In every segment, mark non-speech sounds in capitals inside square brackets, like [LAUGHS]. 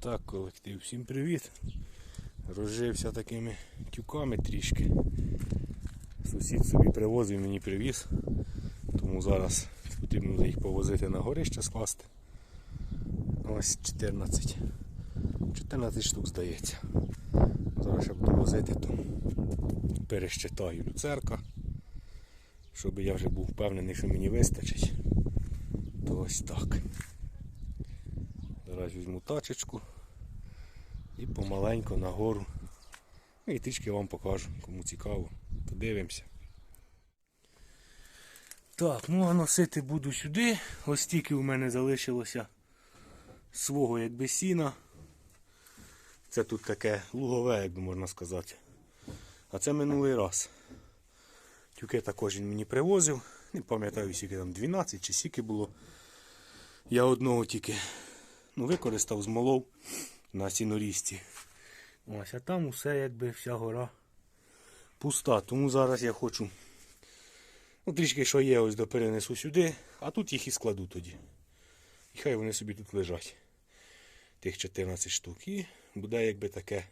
Так, колектив, всім привіт. Розжився такими тюками трішки. Сусід собі привозив, мені привіз. Тому зараз потрібно їх повозити на горище скласти. Ось 14. 14 штук здається. Зараз щоб довозити, то перещитаю люцерка. Щоб я вже був впевнений, що мені вистачить. То ось так. Зараз візьму тачечку і помаленько нагору. Ну і трішки вам покажу, кому цікаво. Подивимося. Так, ну а носити буду сюди. Ось тільки у мене залишилося свого якби сіна. Це тут таке лугове, як би можна сказати. А це минулий раз. Тюки також він мені привозив. Не пам'ятаю, скільки там 12 чи скільки було. Я одного тільки ну, використав, змолов на сінорісті. Ось, а там усе якби вся гора пуста. Тому зараз я хочу. Ну, трішки що є, ось до перенесу сюди, а тут їх і складу тоді. І хай вони собі тут лежать. Тих 14 штук. І буде якби таке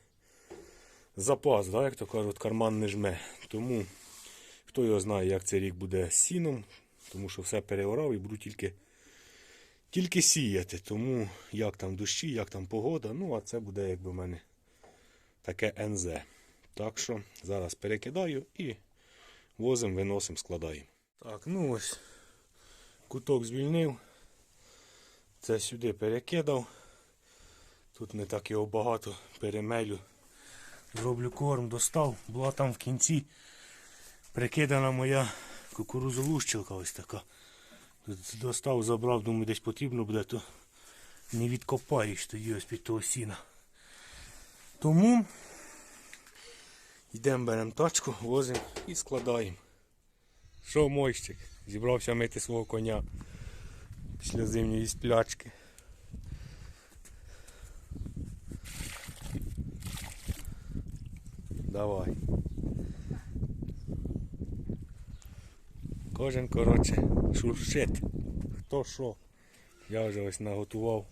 запас, да, як то кажуть, карман не жме. Тому хто його знає, як цей рік буде з сіном, тому що все переорав і буду тільки тільки сіяти. Тому як там дощі, як там погода, ну а це буде якби в мене таке НЗ. Так що зараз перекидаю і возимо, виносимо, складаємо. Так, ну ось куток звільнив. Це сюди перекидав. Тут не так його багато перемелю. Зроблю корм, достав. Була там в кінці прикидана моя кукурузолущилка ось така. Достав, забрав, думаю, десь потрібно буде, то не відкопаєш тоді ось під того сіна. Тому йдемо беремо тачку, возимо і складаємо. Що мойщик? Зібрався мити свого коня після зимньої сплячки. Давай. Кожен, коротше, шуршить. Хто що. Я вже ось наготував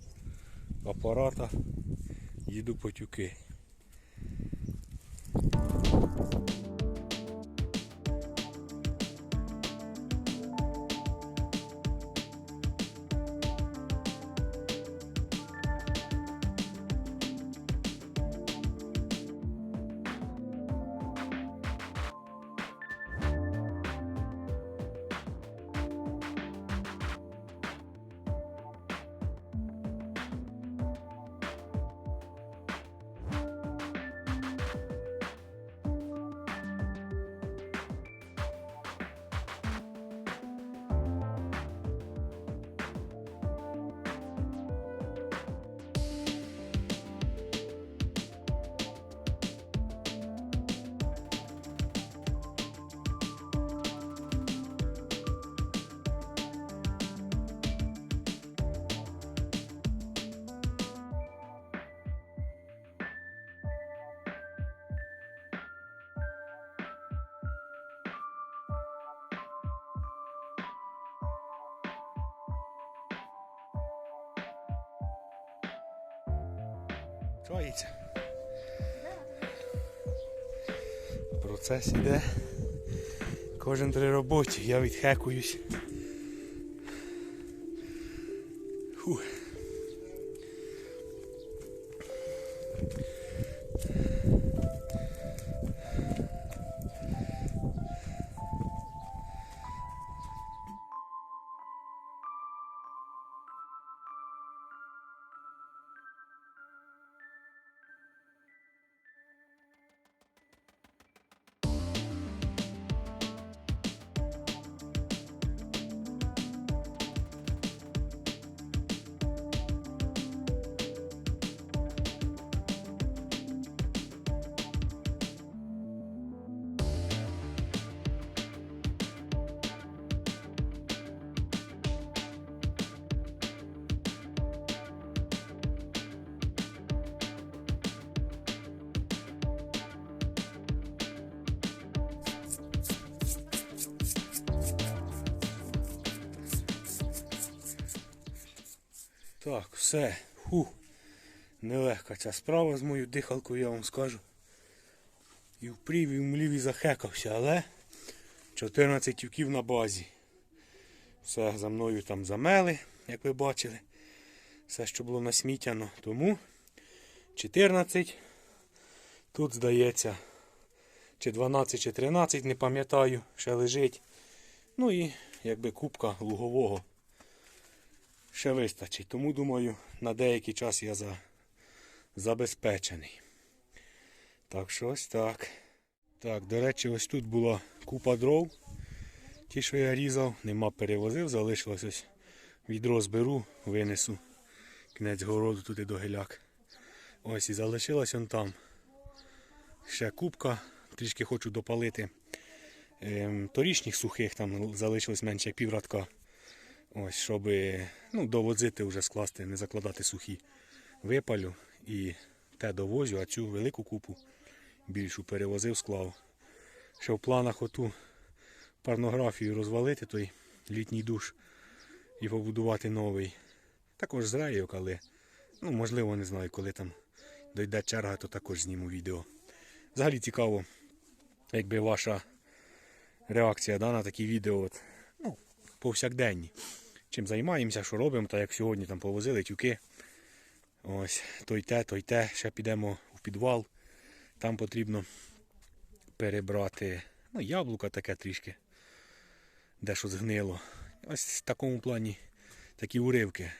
апарата, їду по тюки. Чається. Процес іде. Кожен три роботі, я відхекуюсь. Фух. Так, все. Фу. Нелегка ця справа з моєю дихалкою, я вам скажу. І впрів, і вмлів, і захекався, але 14 тюків на базі. Все за мною там замели, як ви бачили. Все, що було насмітяно. Тому 14. Тут здається, чи 12, чи 13, не пам'ятаю, ще лежить. Ну і якби кубка лугового ще вистачить. Тому думаю, на деякий час я за... забезпечений. Так що ось так. Так, до речі, ось тут була купа дров. Ті, що я різав, нема перевозив, залишилось ось відро зберу, винесу. Кінець городу туди до геляк. Ось і залишилось он там. Ще кубка, трішки хочу допалити. Ем, торічних сухих там залишилось менше як піврадка. Ось, щоб ну, довозити вже скласти, не закладати сухі. Випалю і те довозю, а цю велику купу більшу перевозив, склав. Ще в планах оту парнографію розвалити, той літній душ і побудувати новий. Також з рейок, ну, можливо, не знаю, коли там дойде черга, то також зніму відео. Взагалі цікаво, якби ваша реакція да, на такі відео от, ну, повсякденні. Чим займаємося, що робимо, та як сьогодні там повозили тюки. Ось, то й те, то й те. Ще підемо в підвал. Там потрібно перебрати ну, яблука таке трішки. Дещо згнило. Ось в такому плані такі уривки.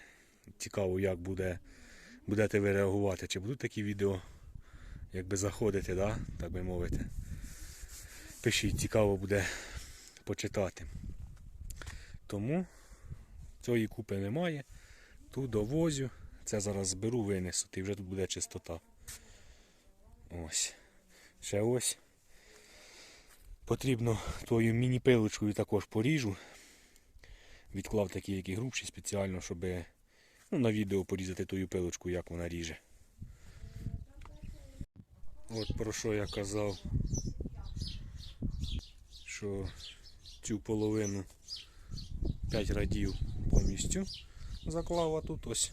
Цікаво, як буде, будете ви реагувати. Чи будуть такі відео, якби заходити, да? так би мовити. Пишіть, цікаво буде почитати. Тому цієї купи немає. Ту довозю. Це зараз зберу, винесу, і вже тут буде чистота. Ось. Ще ось. Потрібно твою міні-пилочкою також поріжу. Відклав такі, які грубші спеціально, щоб ну, на відео порізати тою пилочку, як вона ріже. От про що я казав, що цю половину 5 радів повністю заклав, а тут ось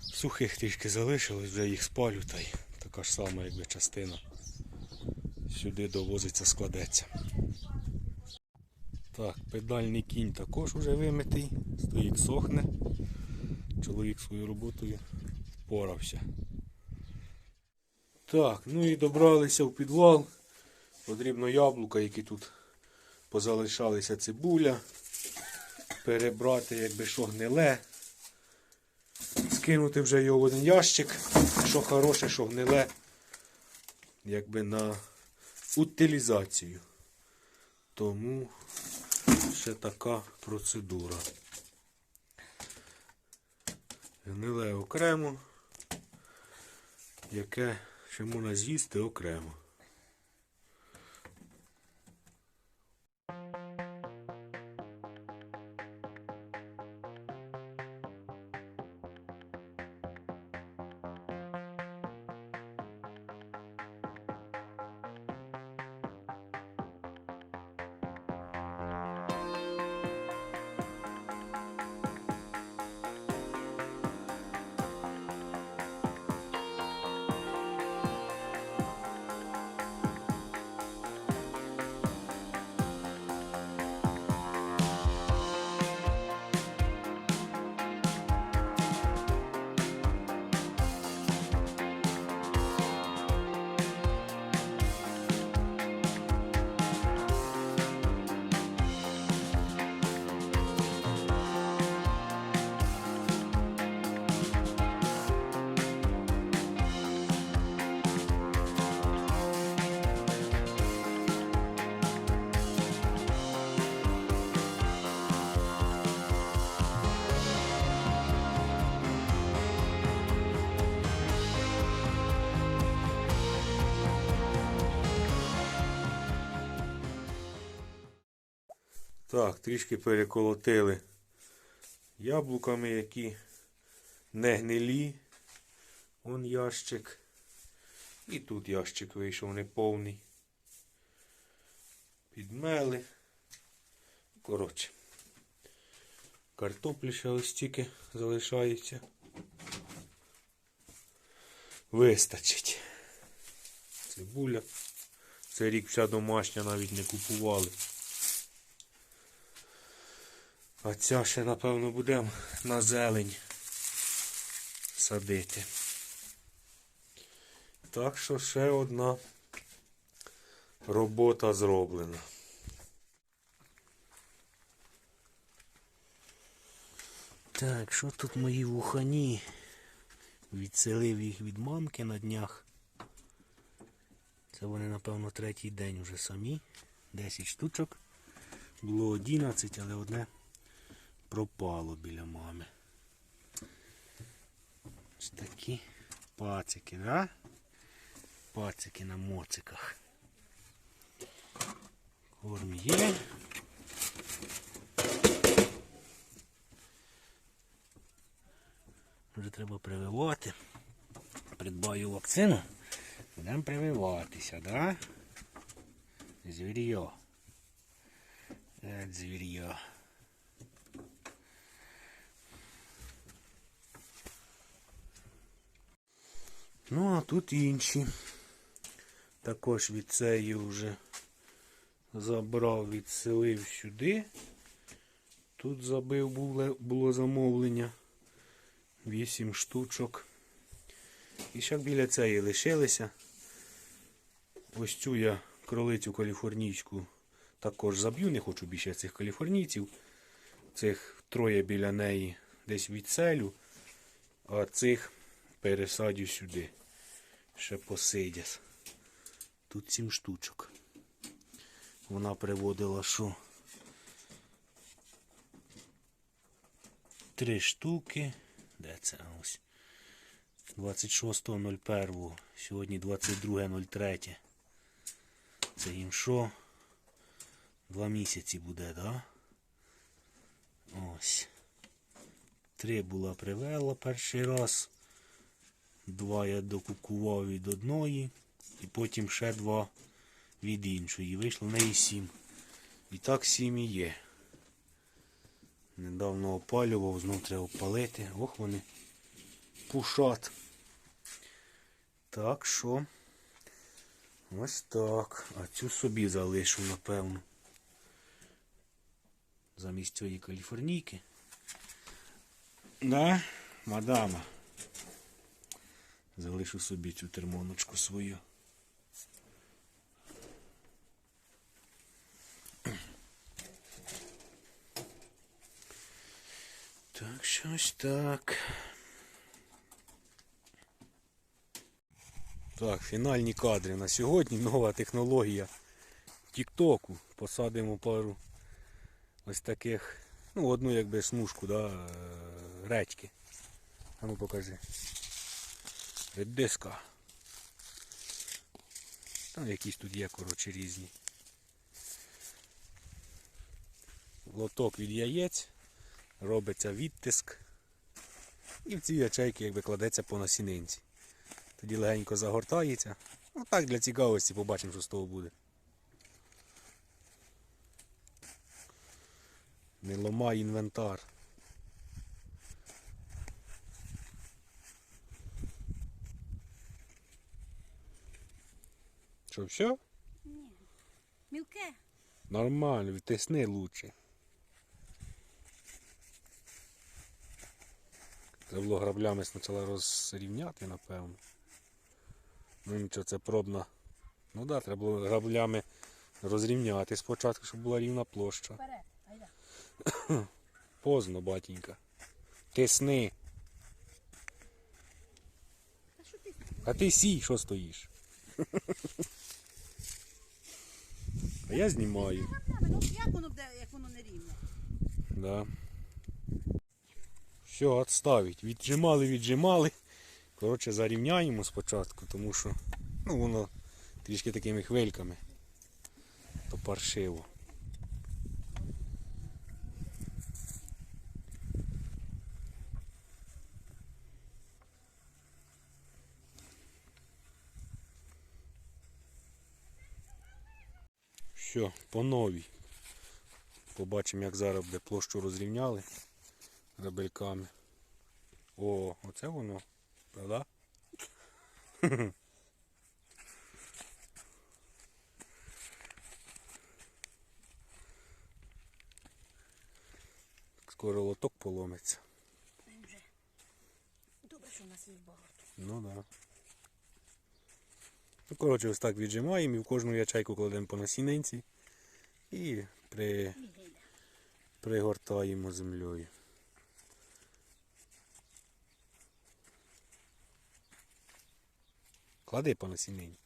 сухих трішки залишилось, вже їх спалю, та й така ж сама якби частина сюди довозиться, складеться. Так, педальний кінь також вже вимитий, стоїть сохне. Чоловік своєю роботою впорався. Так, ну і добралися в підвал. Потрібно яблука, які тут позалишалися цибуля. Перебрати, якби що гниле. Скинути вже його в один ящик. Що хороше, що гниле. Якби на утилізацію. Тому ще така процедура. Гниле окремо, яке ще можна з'їсти окремо. Так, трішки переколотили яблуками, які не гнилі. Вон ящик. І тут ящик вийшов неповний. Підмели. Коротше. Картоплі ще ось тільки залишається. вистачить. Цибуля. Цей рік вся домашня навіть не купували. А ця ще, напевно, будемо на зелень садити. Так що ще одна робота зроблена. Так, що тут мої вухані? Відселив їх від мамки на днях. Це вони, напевно, третій день вже самі. 10 штучок. Було 11, але одне пропало біля мами. Ось такі пацики, да? Пацики на моциках. Корм є. Вже треба прививати. Придбаю вакцину. Будемо прививатися, да? Звір'йо. Е, Ну, а тут інші. Також від цієї вже забрав, відселив сюди. Тут забив було, замовлення. 8 штучок. І ще біля цієї лишилися. Ось цю я кролицю каліфорнійську також заб'ю, не хочу більше цих каліфорнійців. Цих троє біля неї десь відселю, а цих пересадю сюди. Ще посидять. Тут 7 штучок. Вона приводила що? Три штуки. Де це ось? 26.01. Сьогодні 22.03. Це їм що? Два місяці буде, да? Ось. Три була привела перший раз. Два я докукував від одної. І потім ще два від іншої. Вийшло в неї сім. І так сім і є. Недавно опалював, знов треба опалити. Ох вони пушат. Так що ось так. А цю собі залишу, напевно. Замість цієї каліфорнійки. Да, мадама. Залишу собі цю термоночку свою. Так, щось так. Так, фінальні кадри на сьогодні. Нова технологія Тіктоку. Посадимо пару ось таких, ну, одну якби смужку, да, е, редьки. А ну покажи. Редиска. Там якісь тут є, коротше, різні. Лоток від яєць, робиться відтиск. І в ці ячейки якби кладеться по насінинці. Тоді легенько загортається. Ну так для цікавості побачимо, що з того буде. Не ломай інвентар. Що, все? Ні. Мілке. Нормально, відтисни лучше. Треба було граблями спочатку розрівняти, напевно. Ну нічого, це пробна. Ну так, да, треба було граблями розрівняти спочатку, щоб була рівна площа. Вперед. Айда. [COUGHS] Поздно, батенька. Тисни. А ти сій, що стоїш? [LAUGHS] А я знімаю. Ну як воно буде, як воно не рівне? Да. Все, відставить. Віджимали, віджимали. Коротше, зарівняємо спочатку, тому що ну, воно трішки такими хвильками. То паршиво. Все, по новій. Побачимо, як зараз буде площу розрівняли грабельками. О, оце воно, правда? [LAUGHS] Скоро лоток поломиться. Добре, що у нас їх багато. Ну да. Ну, коротше, ось так віджимаємо і в кожну ячейку кладемо по насінинці і при, пригортаємо землею. Клади по насінині.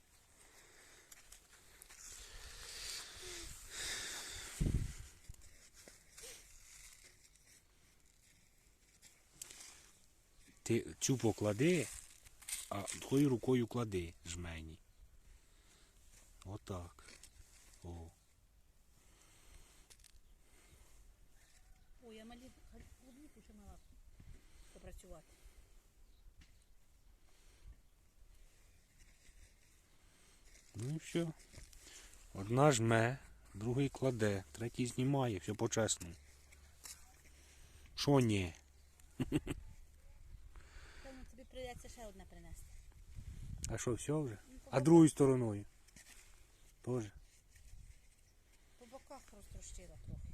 Ти цю поклади, а тою рукою клади жмені. Отак. О. Ой, я малі клубніку ще мала попрацювати. Ну і все. Одна жме, другий кладе, третій знімає, все по-чесному. Що ні? Тобі прийдеться ще одне принести. А що, все вже? А другою стороною? Тоже. По боках розтрощила трохи.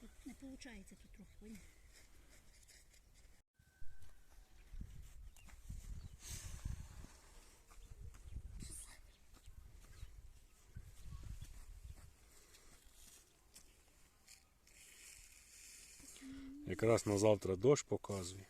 Тут не виходить тут трохи? Якраз на завтра дощ показує.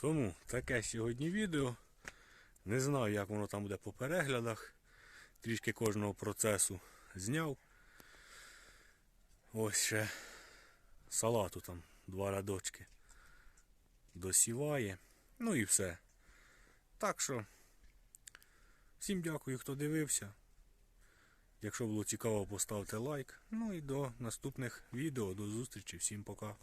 Тому таке сьогодні відео. Не знаю, як воно там буде по переглядах. Трішки кожного процесу зняв. Ось ще салату там два рядочки досіває. Ну і все. Так що, всім дякую, хто дивився. Якщо було цікаво, поставте лайк. Ну і до наступних відео. До зустрічі. Всім пока.